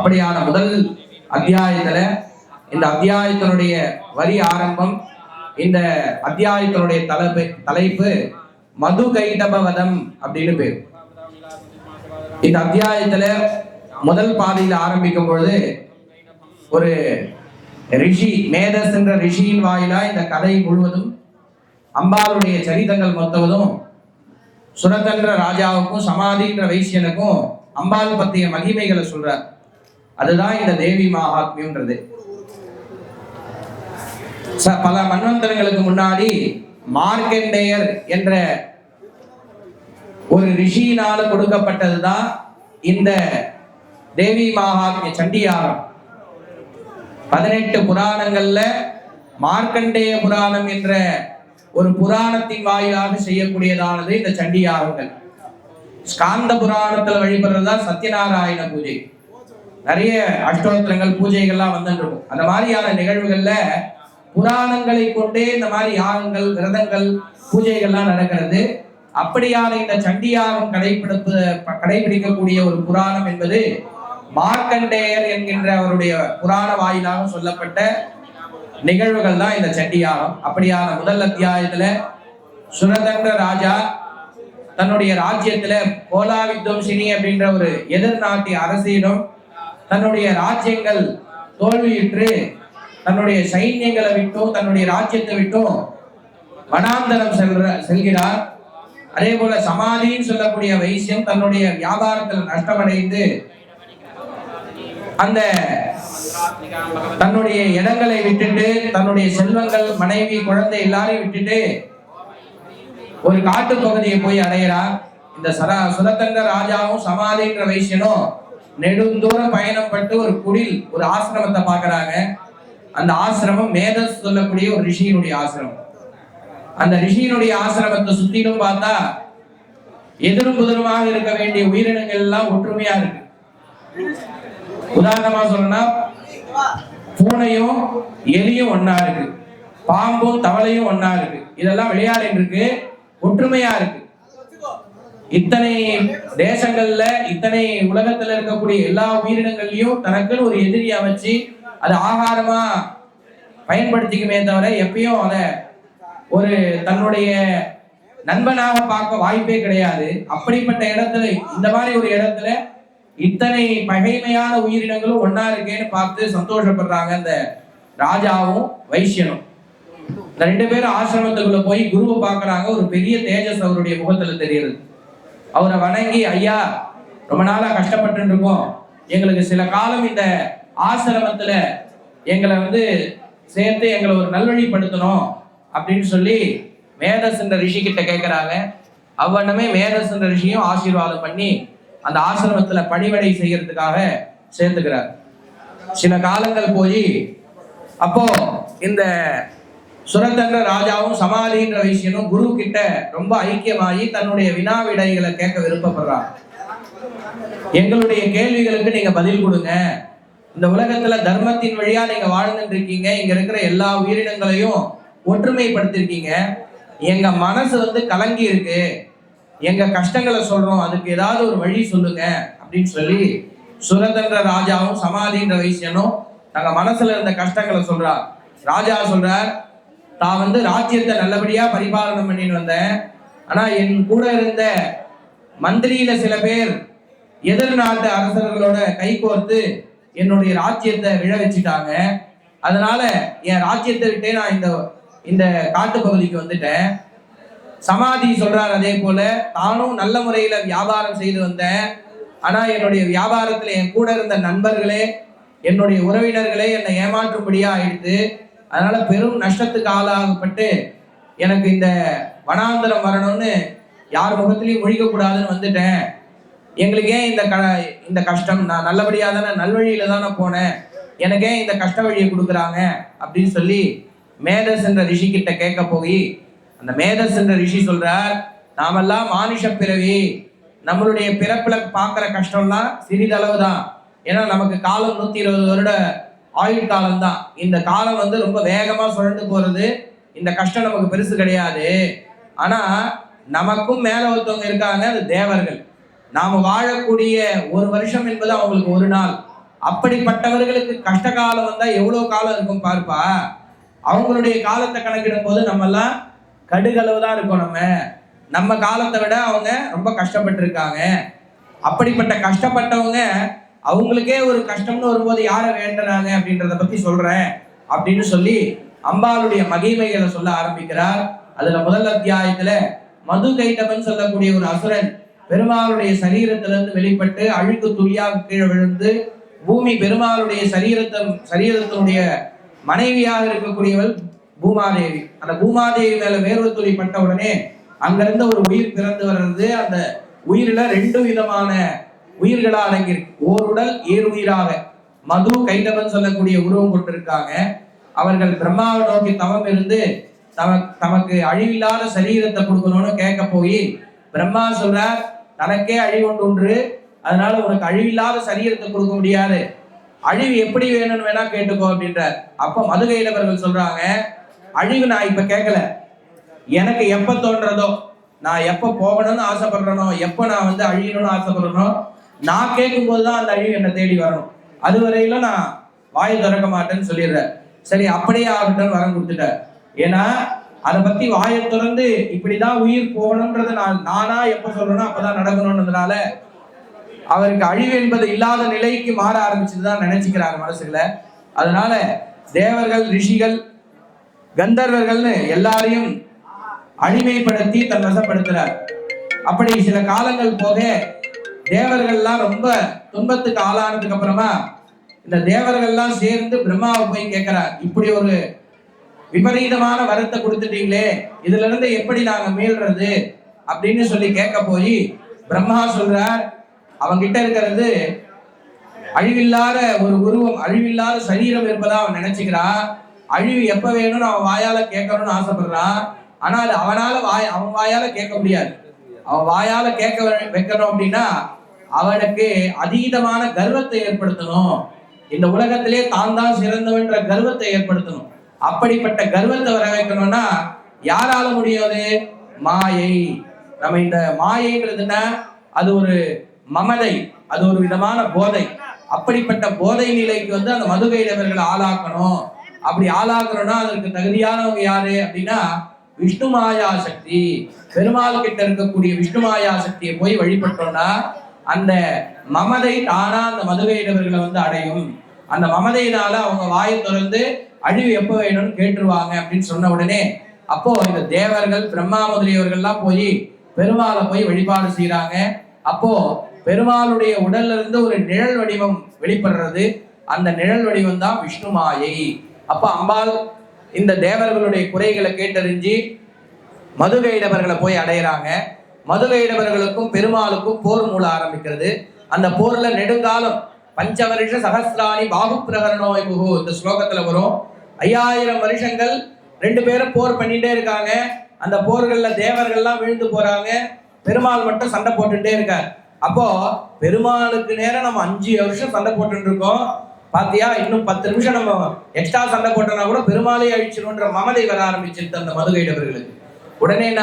அப்படியான முதல் அத்தியாயத்துல இந்த அத்தியாயத்தினுடைய வரி ஆரம்பம் இந்த அத்தியாயத்தினுடைய தலைப்பு தலைப்பு மது கைதபவதம் அப்படின்னு பேர். இந்த அத்தியாயத்துல முதல் பாதையில ஆரம்பிக்கும் பொழுது ஒரு ரிஷி மேதஸ் என்ற ரிஷியின் வாயிலா இந்த கதை முழுவதும் அம்பாளுடைய சரிதங்கள் மொத்தவதும் சுரதன்ற ராஜாவுக்கும் சமாதின்ற வைசியனுக்கும் அம்பாள் பற்றிய மகிமைகளை சொல்றார். அதுதான் இந்த தேவி மகாத்மியம்ன்றது. ச- பல மன்வந்தரங்களுக்கு முன்னாடி மார்க்கண்டேயர் என்ற ஒரு ரிஷியினால கொடுக்கப்பட்டதுதான் இந்த தேவி மகாத்மிய சண்டியாரம் பதினெட்டு புராணங்கள்ல மார்க்கண்டேய புராணம் என்ற ஒரு புராணத்தின் வாயிலாக செய்யக்கூடியதானது இந்த சண்டியாரங்கள் ஸ்காந்த புராணத்துல வழிபடுறதா சத்யநாராயண பூஜை. நிறைய அஷ்டோத்திரங்கள் பூஜைகள்லாம் வந்துட்டு இருக்கும் அந்த மாதிரியான நிகழ்வுகள்ல புராணங்களை கொண்டே இந்த மாதிரி யாகங்கள் விரதங்கள் பூஜைகள்லாம் நடக்கிறது. அப்படியான இந்த சண்டியாகம் கடைபிடிப்பு கடைபிடிக்கக்கூடிய ஒரு புராணம் என்பது மார்க்கண்டேயர் என்கின்ற அவருடைய புராண வாயிலாக சொல்லப்பட்ட நிகழ்வுகள் தான் இந்த சண்டியாகம். அப்படியான முதல் அத்தியாயத்துல சுரதங்க ராஜா தன்னுடைய ராஜ்யத்துல கோலா வித்வம்சினி அப்படின்ற ஒரு எதிர்நாட்டிய அரசியிடம் தன்னுடைய ராஜ்யங்கள் தோல்வியுற்று தன்னுடைய சைன்யங்களை விட்டும் தன்னுடைய ராஜ்யத்தை விட்டும் வனாந்தரம் செல்ற செல்கிறார். அதே போல சமாதின்னு சொல்லக்கூடிய வைசியம் தன்னுடைய வியாபாரத்தில் நஷ்டமடைந்து அந்த தன்னுடைய இடங்களை விட்டுட்டு தன்னுடைய செல்வங்கள் மனைவி குழந்தை எல்லாரையும் விட்டுட்டு ஒரு காட்டு பகுதியை போய் அடையிறார் இந்த சரா சுரத்தங்க ராஜாவும் சமாதின்ற வைசியனும் நெடுந்தூரம் பயணப்பட்டு ஒரு குடில் ஒரு ஆசிரமத்தை பார்க்குறாங்க. அந்த ஆசிரமம் மேதஸ் சொல்லக்கூடிய ஒரு ரிஷியினுடைய ஆசிரமம். அந்த ரிஷியினுடைய ஆசிரமத்தை சுத்திலும் பார்த்தா எதிரும் புதிருமாக இருக்க வேண்டிய உயிரினங்கள் எல்லாம் ஒற்றுமையா இருக்கு. உதாரணமா சொல்லணும்னா பூனையும் எலியும் ஒன்னா இருக்கு. பாம்பும் தவளையும் ஒன்னா இருக்கு. இதெல்லாம் விளையாடிட்டு இருக்கு. ஒற்றுமையா இருக்கு. இத்தனை தேசங்கள்ல இத்தனை உலகத்துல இருக்கக்கூடிய எல்லா உயிரினங்கள்லயும் தனக்குன்னு ஒரு எதிரி அமைச்சு அது ஆகாரமா பயன்படுத்திக்குமே தவிர எப்பயும் அதை ஒரு தன்னுடைய நண்பனாக பார்க்க வாய்ப்பே கிடையாது. அப்படிப்பட்ட இடத்துல இந்த மாதிரி ஒரு இடத்துல இத்தனை பகைமையான உயிரினங்களும் ஒன்னா இருக்கேன்னு பார்த்து சந்தோஷப்படுறாங்க இந்த ராஜாவும் வைசியனும் இந்த ரெண்டு பேரும் ஆசிரமத்துக்குள்ள போய் குருவை பார்க்கறாங்க. ஒரு பெரிய தேஜஸ் அவருடைய முகத்துல தெரியுது. அவரை வணங்கி ஐயா ரொம்ப நாளாக கஷ்டப்பட்டு இருக்கோம் எங்களுக்கு சில காலம் இந்த ஆசிரமத்தில் எங்களை வந்து சேர்த்து எங்களை ஒரு நல்வழிப்படுத்தணும் அப்படின்னு சொல்லி மேதஸ் என்ற ரிஷி கிட்ட கேட்குறாங்க அவ்வண்ணமே மேதஸ் என்ற ரிஷியும் ஆசீர்வாதம் பண்ணி அந்த ஆசிரமத்தில் பணிவடை செய்யறதுக்காக சேர்த்துக்கிறார் சில காலங்கள் போய் அப்போ இந்த சுரந்தன்ற ராஜாவும் சமாதின்ற வைசியனும் குரு கிட்ட ரொம்ப ஐக்கியமாகி தன்னுடைய வினா விடைகளை கேட்க விருப்பப்படுறார். எங்களுடைய கேள்விகளுக்கு நீங்க பதில் கொடுங்க. இந்த உலகத்துல தர்மத்தின் வழியா நீங்க வாழ்ந்துட்டு இருக்கீங்க இங்க இருக்கிற எல்லா உயிரினங்களையும் ஒற்றுமைப்படுத்திருக்கீங்க. எங்க மனசு வந்து கலங்கி இருக்கு எங்க கஷ்டங்களை சொல்றோம். அதுக்கு ஏதாவது ஒரு வழி சொல்லுங்க அப்படின்னு சொல்லி சுரதன்ற ராஜாவும் சமாதின்ற வைசியனும் தங்க மனசுல இருந்த கஷ்டங்களை சொல்றார். ராஜா சொல்றார் தான் வந்து ராஜ்யத்தை நல்லபடியா பரிபாலனம் பண்ணிட்டு வந்தேன். ஆனா என் கூட இருந்த மந்திரியில சில பேர் எதிர் நாட்டு அரசர்களோட கைகோர்த்து என்னுடைய ராஜ்யத்தை விழ வச்சுட்டாங்க. அதனால என் ராஜ்யத்தை விட்டே நான் இந்த இந்த காட்டு பகுதிக்கு வந்துட்டேன். சமாதி சொல்றார் அதே போல தானும் நல்ல முறையில வியாபாரம் செய்து வந்தேன். ஆனா என்னுடைய வியாபாரத்துல என் கூட இருந்த நண்பர்களே என்னுடைய உறவினர்களே என்னை ஏமாற்றும்படியா ஆயிடுது அதனால பெரும் நஷ்டத்துக்கு ஆளாகப்பட்டு எனக்கு இந்த வனாந்தரம் வரணும்னு யார் முகத்திலையும் முழிக்க கூடாதுன்னு வந்துட்டேன். எங்களுக்கு ஏன் இந்த க இந்த கஷ்டம்? நான் நல்லபடியாக தானே நல்வழியில தானே போனேன். எனக்கு ஏன் இந்த கஷ்ட வழியை கொடுக்குறாங்க? அப்படின்னு சொல்லி மேதஸ் என்ற ரிஷி கிட்ட கேட்க போய் அந்த மேதஸ் என்ற ரிஷி சொல்றார் நாமெல்லாம் மானுஷ பிறவி. நம்மளுடைய பிறப்புல பார்க்குற கஷ்டம்லாம் சிறிதளவு தான் ஏன்னா நமக்கு காலம் நூற்றி இருபது வருட ஆயுள் காலம் தான் இந்த காலம் வந்து ரொம்ப வேகமா சுழண்டு போறது இந்த கஷ்டம் நமக்கு பெருசு கிடையாது. ஆனா நமக்கும் மேல ஒருத்தவங்க இருக்காங்க அது தேவர்கள். நாம வாழக்கூடிய ஒரு வருஷம் என்பது அவங்களுக்கு ஒரு நாள். அப்படிப்பட்டவர்களுக்கு கஷ்ட காலம் வந்தா எவ்வளவு காலம் இருக்கும் பார்ப்பா? அவங்களுடைய காலத்தை கணக்கிடும் போது நம்ம எல்லாம் கடுகளவு தான் இருக்கோம் நம்ம. நம்ம காலத்தை விட அவங்க ரொம்ப கஷ்டப்பட்டு இருக்காங்க அப்படிப்பட்ட கஷ்டப்பட்டவங்க அவங்களுக்கே ஒரு கஷ்டம்னு வரும்போது யாரை வேண்டுறாங்க அப்படின்றத பத்தி சொல்றேன் அப்படின்னு சொல்லி அம்பாளுடைய மகிமைகளை சொல்ல ஆரம்பிக்கிறார். அதுல முதல் அத்தியாயத்துல மது கைட்டவன் சொல்லக்கூடிய ஒரு அசுரன் பெருமாளுடைய சரீரத்திலிருந்து வெளிப்பட்டு அழுக்கு துளியாக கீழே விழுந்து பூமி பெருமாளுடைய சரீரத்தை சரீரத்தினுடைய மனைவியாக இருக்கக்கூடியவள் பூமாதேவி. அந்த பூமாதேவி மேல வேர்வை துளி பட்ட உடனே அங்கிருந்து ஒரு உயிர் பிறந்து வர்றது. அந்த உயிரில ரெண்டு விதமான உயிர்களா அடங்கியிருக்கு. ஓர் உடல் ஏர் உயிராக மது கைதவன் சொல்லக்கூடிய உருவம் கொண்டிருக்காங்க. அவர்கள் பிரம்மாவை நோக்கி தவம் இருந்து தம தமக்கு அழிவில்லாத சரீரத்தை கொடுக்கணும்னு கேட்க போய் பிரம்மா சொல்றார் தனக்கே அழிவுண்டு ஒன்று. அதனால உனக்கு அழிவில்லாத சரீரத்தை கொடுக்க முடியாது. அழிவு எப்படி வேணும்னு வேணா கேட்டுக்கோ அப்படின்றார். அப்ப மதுகையிலவர்கள் சொல்றாங்க அழிவு நான் இப்ப கேட்கல. எனக்கு எப்ப தோன்றதோ? நான் எப்ப போகணும்னு ஆசைப்படுறனோ? எப்ப நான் வந்து அழியணும்னு ஆசைப்படுறனோ? நான் கேட்கும்போது தான் அந்த அழிவு என்னை தேடி வரணும். அது நான் வாய் திறக்க மாட்டேன்னு சொல்லிடுறேன். சரி அப்படியே ஆகட்டும் வரம் கொடுத்துட்டேன். ஏன்னா அதை பத்தி வாயை திறந்து இப்படிதான் உயிர் போகணும்ன்றத நான் நானா எப்ப சொல்லணும் அப்பதான் நடக்கணும்ன்றதுனால அவருக்கு அழிவு என்பது இல்லாத நிலைக்கு மாற ஆரம்பிச்சுதான் நினைச்சுக்கிறாங்க மனசுல அதனால தேவர்கள் ரிஷிகள் கந்தர்வர்கள்னு எல்லாரையும் அடிமைப்படுத்தி தன் வசப்படுத்துறார். அப்படி சில காலங்கள் போக தேவர்கள்லாம் ரொம்ப துன்பத்துக்கு ஆளானதுக்கு அப்புறமா இந்த தேவர்கள்லாம் சேர்ந்து பிரம்மாவை போய் கேட்கிறார். இப்படி ஒரு விபரீதமான வரத்தை கொடுத்துட்டீங்களே இதுல இருந்து எப்படி நாங்க மீள்றது அப்படின்னு சொல்லி கேட்க போய் பிரம்மா சொல்றார் அவங்கிட்ட இருக்கிறது அழிவில்லாத ஒரு உருவம் அழிவில்லாத சரீரம் இருப்பதா அவன் நினைச்சுக்கிறான். அழிவு எப்ப வேணும்னு அவன் வாயால கேட்கணும்னு ஆசைப்படுறான். ஆனால் அவனால வாய் அவன் வாயால கேட்க முடியாது. அவன் வாயால கேட்க வைக்கணும் அப்படின்னா அவனுக்கு அதீதமான கர்வத்தை ஏற்படுத்தணும். இந்த உலகத்திலே தான் தான் சிறந்தவன்ற கர்வத்தை ஏற்படுத்தணும். அப்படிப்பட்ட கர்வத்தை வர வைக்கணும்னா யாரால முடியாது? மாயை. நம்ம இந்த மாயைன்றதுன்னா அது ஒரு மமதை. அது ஒரு விதமான போதை. அப்படிப்பட்ட போதை நிலைக்கு வந்து அந்த மதுகையிலவர்களை ஆளாக்கணும். அப்படி ஆளாக்கணும்னா அதற்கு தகுதியானவங்க யாரு? அப்படின்னா விஷ்ணு மாயா சக்தி பெருமாள் கிட்ட இருக்கக்கூடிய விஷ்ணு மாயா சக்தியை போய் வழிபட்டோம்னா அந்த மமதை தானா அந்த மதுகையிடவர்களை வந்து அடையும். அந்த மமதையினால அவங்க வாயை திறந்து அழிவு எப்ப வேணும்னு கேட்டுருவாங்க அப்படின்னு சொன்ன உடனே அப்போ இந்த தேவர்கள் பிரம்மா முதலியவர்கள்லாம் போய் பெருமாளை போய் வழிபாடு செய்யறாங்க அப்போ பெருமாளுடைய உடல்ல இருந்து ஒரு நிழல் வடிவம் வெளிப்படுறது. அந்த நிழல் வடிவம் தான் விஷ்ணு மாயை. அப்ப அம்பாள் இந்த தேவர்களுடைய குறைகளை கேட்டறிஞ்சு மதுகையிடவர்களை போய் அடையிறாங்க. மதுரையிடவர்களுக்கும் பெருமாளுக்கும் போர் மூல ஆரம்பிக்கிறது. அந்த போர்ல நெடுங்காலம் பஞ்சவருஷ சகசிராணி பாகு பிரகரணோ புகு இந்த ஸ்லோகத்துல வரும். ஐயாயிரம் வருஷங்கள் ரெண்டு பேரும் போர் பண்ணிட்டே இருக்காங்க. அந்த போர்கள்ல தேவர்கள்லாம் விழுந்து போறாங்க. பெருமாள் மட்டும் சண்டை போட்டுட்டே இருக்கார். அப்போ பெருமாளுக்கு நேரம் நம்ம அஞ்சு வருஷம் சண்டை போட்டுட்டு இருக்கோம் பாத்தியா? இன்னும் பத்து நிமிஷம் நம்ம எக்ஸ்ட்ரா சண்டை போட்டோம்னா கூட பெருமாளை அழிச்சிடும்ன்ற மமதை வர ஆரம்பிச்சிருந்த அந்த மதுகையிடவர்களுக்கு உடனே என்ன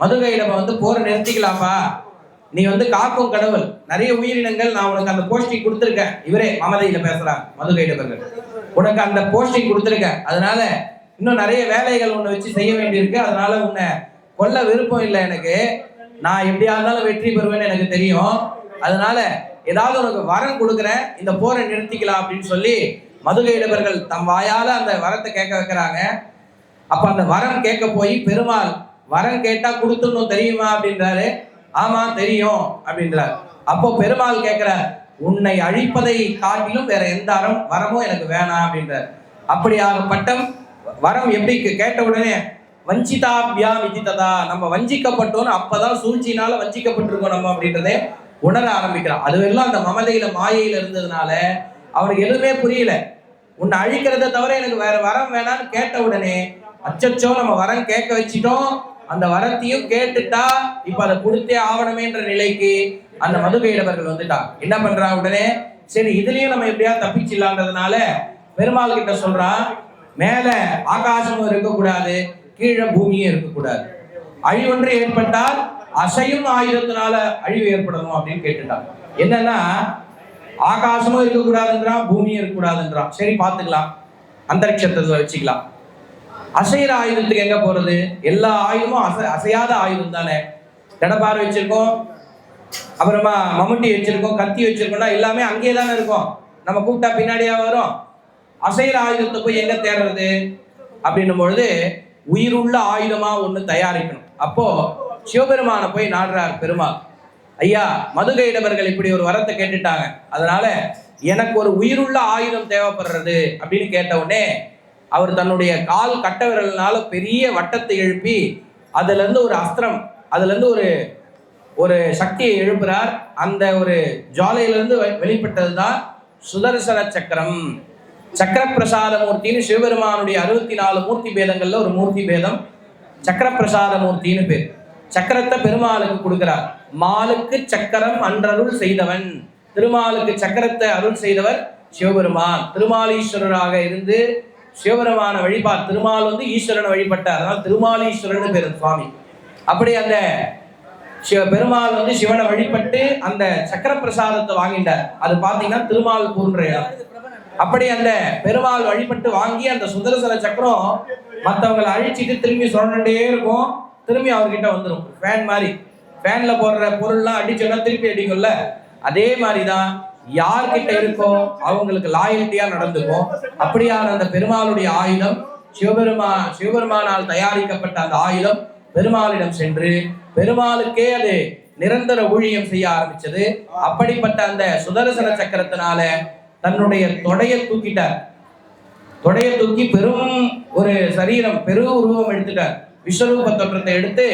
வருது வந்து போரை நிறுத்திக்கலாம்ப்பா. நீ வந்து காக்கும் கடவுள். நிறைய உயிரினங்கள் நான் உனக்கு அந்த போஸ்டிங் கொடுத்துருக்கேன். இவரே மமதையில பேசுறாங்க மதுகையிடவர்கள் உனக்கு அந்த போஸ்டிங் கொடுத்துருக்கேன். அதனால இன்னும் நிறைய வேலைகள் உன்னை வச்சு செய்ய வேண்டியிருக்கு. அதனால உன்னை கொல்ல விருப்பம் இல்லை எனக்கு. நான் எப்படியா இருந்தாலும் வெற்றி பெறுவேன்னு எனக்கு தெரியும். அதனால ஏதாவது உனக்கு வரம் கொடுக்குறேன். இந்த போரை நிறுத்திக்கலாம் அப்படின்னு சொல்லி மதுகையிடவர்கள் தம் வாயால அந்த வரத்தை கேட்க வைக்கிறாங்க. அப்ப அந்த வரம் கேட்க போய் பெருமாள் வரம் கேட்டா கொடுத்துடணும் தெரியுமா அப்படின்றாரு. ஆமா தெரியும் அப்படின்றார். அப்போ பெருமாள் கேட்கிறார் உன்னை அழிப்பதை காட்டிலும் வேற எந்த அறம் வரமும் எனக்கு வேணாம் அப்படின்றார். அப்படியாகப்பட்டம் வரம் எப்படி கேட்ட உடனே வஞ்சிதாபியா விதித்ததா நம்ம வஞ்சிக்கப்பட்டோம்னு அப்பதான் சூழ்ச்சினால வஞ்சிக்கப்பட்டிருக்கோம் நம்ம அப்படின்றதே உணர ஆரம்பிக்கிறான். அதுவெல்லாம் அந்த மமதையில மாயையில இருந்ததுனால அவனுக்கு எதுவுமே புரியல. உன்னை அழிக்கிறத தவிர எனக்கு வேற வரம் வேணாம்னு கேட்ட உடனே அச்சச்சோ நம்ம வரம் கேட்க வச்சிட்டோம். அந்த வரத்தையும் கேட்டுட்டா இப்ப அதை கொடுத்தே ஆவணமேன்ற நிலைக்கு அந்த மதுகையிடவர்கள் வந்துட்டா. என்ன பண்றா உடனே? சரி இதுலயும் நம்ம எப்படியா தப்பிச்சிடலான்றதுனால பெருமாள் கிட்ட சொல்றான் மேல ஆகாசமும் இருக்கக்கூடாது கீழே பூமியும் இருக்கக்கூடாது. அழிவொன்று ஏற்பட்டால் அசையும் ஆயுதத்தினால அழிவு ஏற்படணும் அப்படின்னு கேட்டுட்டான் என்னன்னா ஆகாசமும் இருக்கக்கூடாதுன்றான் பூமியும் இருக்கக்கூடாதுன்றான். சரி பார்த்துக்கலாம். அந்தரிக்ஷத்தை வச்சுக்கலாம். அசைகிற ஆயுதத்துக்கு எங்க போறது? எல்லா ஆயுதமும் அசை அசையாத ஆயுதம் தானே. கடப்பாறை வச்சிருக்கோம் அப்புறமா மம்முட்டி வச்சிருக்கோம் கத்தி வச்சிருக்கோம்னா எல்லாமே அங்கேயே தானே இருக்கும். நம்ம கூப்பிட்டா பின்னாடியா வரும். அசைகிற ஆயுதத்தை போய் எங்க தேடுறது அப்படின்னும் பொழுது உயிருள்ள ஆயுதமா ஒண்ணு தயாரிக்கணும். அப்போ சிவபெருமானை போய் நாடுறார் பெருமாள். ஐயா மதுகையிடவர்கள் இப்படி ஒரு வரத்தை கேட்டுட்டாங்க. அதனால எனக்கு ஒரு உயிருள்ள ஆயுதம் தேவைப்படுறது அப்படின்னு கேட்ட உடனே அவர் தன்னுடைய கால் கட்ட விரல்னால பெரிய வட்டத்தை எழுப்பி அதுலேருந்து ஒரு அஸ்திரம் அதுலேருந்து ஒரு ஒரு சக்தியை எழுப்புறார். அந்த ஒரு ஜாலையிலிருந்து வெ- வெளிப்பட்டது தான் சுதர்சன சக்கரம். சக்கரப்பிரசாத மூர்த்தின்னு சிவபெருமானுடைய அறுபத்தி நாலு மூர்த்தி பேதங்களில் ஒரு மூர்த்தி பேதம். சக்கரப்பிரசாத மூர்த்தின்னு பேர். சக்கரத்தை பெருமாளுக்கு கொடுக்கிறார். மாலுக்கு சக்கரம் அன்றருள் செய்தவன். திருமாலுக்கு சக்கரத்தை அருள் செய்தவர் சிவபெருமான். திருமாலீஸ்வரராக இருந்து சிவபெருமான வழிபாடு. திருமால் வந்து ஈஸ்வரனை வழிபட்டார். அதனால் திருமாலீஸ்வரன் பேர் சுவாமி. அப்படி அந்த சிவ பெருமாள் வந்து சிவனை வழிபட்டு அந்த சக்கர பிரசாதத்தை வாங்கிட்டார். அது பார்த்தீங்கன்னா திருமால் போன்ற இடம். அப்படி அந்த பெருமாள் வழிபட்டு வாங்கி அந்த சுதர்சன சக்கரம் மற்றவங்களை அழிச்சிட்டு திரும்பி சுழண்டே இருக்கும். திரும்பி அவர்கிட்ட வந்துடும் ஃபேன் மாதிரி. ஃபேன்ல போடுற பொருள்லாம் அடிச்சோன்னா திருப்பி அடிக்கும்ல. அதே மாதிரி தான் யார்கிட்ட இருக்கோ அவங்களுக்கு லாயல்ட்டியா நடந்துக்கும் அப்படியான அந்த பெருமாளுடைய ஆயுதம் சிவபெருமா சிவபெருமானால் தயாரிக்கப்பட்ட அந்த ஆயுதம் பெருமாளிடம் சென்று பெருமாளுக்கே அது நிரந்தர ஊழியம் செய்ய ஆரம்பிச்சது. அப்படிப்பட்ட அந்த சுதர்சன சக்கரத்தினால தன்னுடைய தொடைய தூக்கிட்டார். தொடைய தூக்கி பெரும் ஒரு சரீரம் பெரு உருவம் எடுத்துட்டார். விஸ்வரூப தோற்றத்தை எடுத்து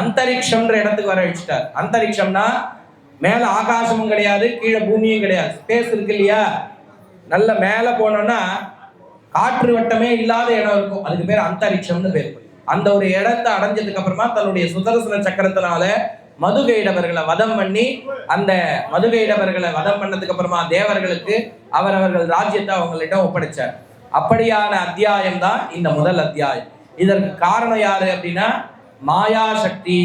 அந்தரிக்ஷம்ன்ற இடத்துக்கு வர வச்சுட்டார். அந்தரிக்ஷம்னா மேல ஆகாசமும் கிடையாது கீழே பூமியும் கிடையாது. ஸ்பேஸ் இருக்கு இல்லையா? நல்ல மேல போனோம்னா காற்று வட்டமே இல்லாத இடம் இருக்கும். அதுக்கு பேர் அந்தரிக்ஷம்னு பேர். அந்த ஒரு இடத்தை அடைஞ்சதுக்கு அப்புறமா தன்னுடைய சுதர்சன சக்கரத்தினால மதுகைடவர்களை வதம் பண்ணி அந்த மதுகைடவர்களை வதம் பண்ணதுக்கு அப்புறமா தேவர்களுக்கு அவரவர்கள் ராஜ்யத்தை அவங்களிடம் ஒப்படைச்சார். அப்படியான அத்தியாயம் தான் இந்த முதல் அத்தியாயம். இதற்கு காரணம் யாரு அப்படின்னா மாயா சக்தி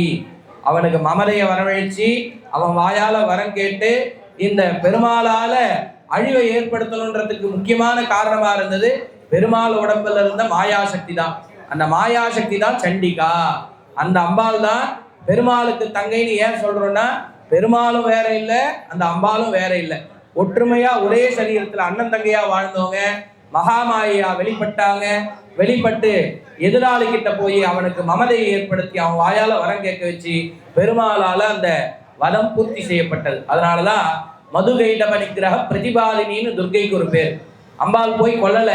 அவனுக்கு மமதையை வரவழைச்சி அவன் வாயால் வரம் கேட்டு இந்த பெருமாளால் அழிவை ஏற்படுத்தணுன்றதுக்கு முக்கியமான காரணமாக இருந்தது பெருமாள் உடம்புல இருந்த மாயாசக்தி தான். அந்த மாயாசக்தி தான் சண்டிகா. அந்த அம்பாள் தான் பெருமாளுக்கு தங்கைன்னு ஏன் சொல்கிறோன்னா பெருமாளும் வேற இல்லை அந்த அம்பாளும் வேற இல்லை. ஒற்றுமையாக ஒரே சரீரத்தில் அண்ணன் தங்கையாக வாழ்ந்தவங்க மகாமாயா வெளிப்பட்டாங்க. வெளிப்பட்டு எதிராளி கிட்ட போய் அவனுக்கு மமதையை ஏற்படுத்தி அவன் வாயால வரம் கேட்க வச்சு பெருமாளால அந்த வதம் பூர்த்தி செய்யப்பட்டது. அதனாலதான் மதுகைடப நிகிரக பிரதிபாலினின்னு துர்கைக்கு ஒரு பேர். அம்பாள் போய் கொல்லல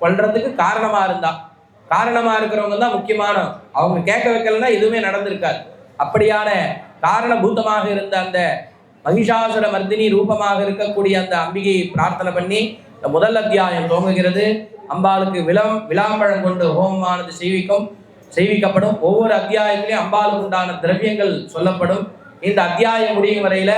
கொல்றதுக்கு காரணமா இருந்தா. காரணமா இருக்கிறவங்க தான் முக்கியமான. அவங்க கேட்க வைக்கலன்னா எதுவுமே நடந்திருக்காது. அப்படியான காரணபூதமாக இருந்த அந்த மகிஷாசுர மர்தினி ரூபமாக இருக்கக்கூடிய அந்த அம்பிகையை பிரார்த்தனை பண்ணி முதல் அத்தியாயம் துவங்குகிறது. அம்பாளுக்கு விளம் விளாம்பழம் கொண்டு ஹோமமானது செய்விக்கும் செய்விக்கப்படும். ஒவ்வொரு அத்தியாயத்திலையும் அம்பாளுக்கு உண்டான திரவியங்கள் சொல்லப்படும். இந்த அத்தியாயம் முடியும் வரையில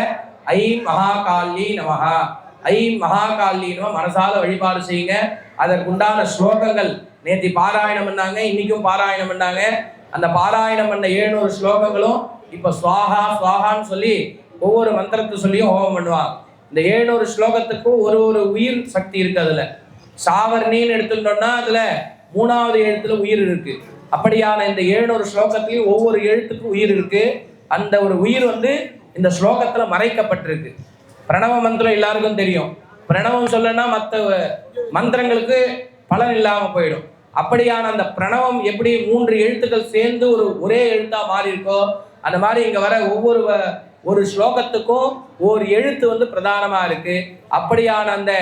ஐ மகாகாலி நமகா ஐ மகாகாலி நம மனசால வழிபாடு செய்யுங்க. அதற்குண்டான ஸ்லோகங்கள். நேத்தி பாராயணம் பண்ணாங்க இன்னைக்கும் பாராயணம் பண்ணாங்க. அந்த பாராயணம் பண்ண ஏழுநூறு ஸ்லோகங்களும் இப்ப ஸ்வாஹா ஸ்வாஹான்னு சொல்லி ஒவ்வொரு மந்திரத்தை சொல்லியும் ஹோமம் பண்ணுவாங்க. இந்த ஏழுநூறு ஸ்லோகத்துக்கும் ஒரு ஒரு உயிர் சக்தி இருக்கு அதுல. சாவர்ணின்னு எடுத்துட்டோம்னா அதுல மூணாவது எழுத்துல உயிர் இருக்கு. அப்படியான இந்த ஏழுநூறு ஸ்லோகத்திலையும் ஒவ்வொரு எழுத்துக்கும் உயிர் இருக்கு. அந்த ஒரு உயிர் வந்து இந்த ஸ்லோகத்துல மறைக்கப்பட்டிருக்கு. பிரணவ மந்திரம் எல்லாருக்கும் தெரியும். பிரணவம் சொல்லனா மற்ற மந்திரங்களுக்கு பலன் இல்லாம போயிடும். அப்படியான அந்த பிரணவம் எப்படி மூன்று எழுத்துக்கள் சேர்ந்து ஒரு ஒரே எழுத்தா மாறி இருக்கோ அந்த மாதிரி இங்க வர ஒவ்வொரு வ- ஒரு ஸ்லோகத்துக்கும் ஒரு எழுத்து வந்து பிரதானமாக இருக்கு. அப்படியான அந்த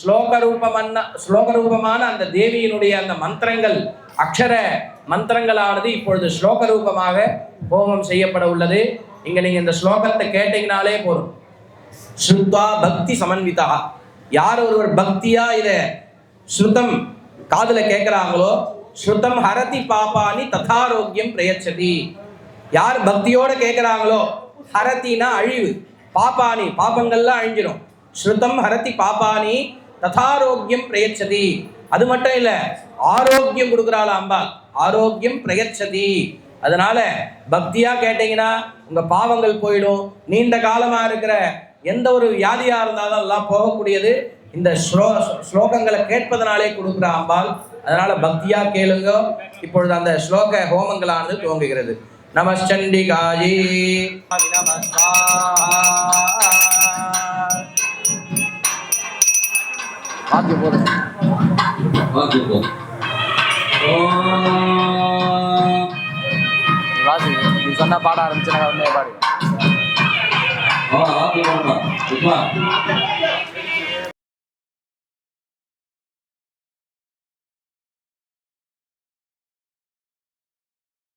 ஸ்லோக ரூபமான ஸ்லோக ரூபமான அந்த தேவியினுடைய அந்த மந்திரங்கள் அக்ஷர மந்திரங்களானது இப்பொழுது ஸ்லோக ரூபமாக ஹோமம் செய்யப்பட உள்ளது. இங்கே நீங்கள் இந்த ஸ்லோகத்தை கேட்டீங்கனாலே போதும். ஸ்ருத்வா பக்தி சமன்விதா. யார் ஒருவர் பக்தியா இதை ஸ்ருதம் காதில் கேட்குறாங்களோ ஸ்ருதம் ஹரதி பாபானி ததாரோக்கியம் பிரயச்சதி. யார் பக்தியோட கேட்குறாங்களோ ஹரத்தினா அழிவு. பாப்பானி பாப்பங்கள்லாம் அழிஞ்சிடும் ஸ்ருதம் ஹரதி பாப்பானி ததாரோக்கியம் பிரயச்சதி. அது மட்டும் இல்லை ஆரோக்கியம் கொடுக்குறாள் அம்பாள். ஆரோக்கியம் பிரயச்சதி. அதனால பக்தியா கேட்டீங்கன்னா உங்க பாவங்கள் போயிடும். நீண்ட காலமா இருக்கிற எந்த ஒரு வியாதியா இருந்தாலும் எல்லாம் போகக்கூடியது. இந்த ஸ்லோ ஸ்லோகங்களை கேட்பதனாலே கொடுக்குற அம்பாள். அதனால பக்தியா கேளுங்க. இப்பொழுது அந்த ஸ்லோக ஹோமங்களானது துவங்குகிறது. நமச்சண்டிகாயி வாக்கு போதும் வாக்கு போ. ஓம் நீ வாசி நீ சொன்னா பாட ஆரம்பிச்சுனா உடனே பாடு. ஆ போடணும் சும்மா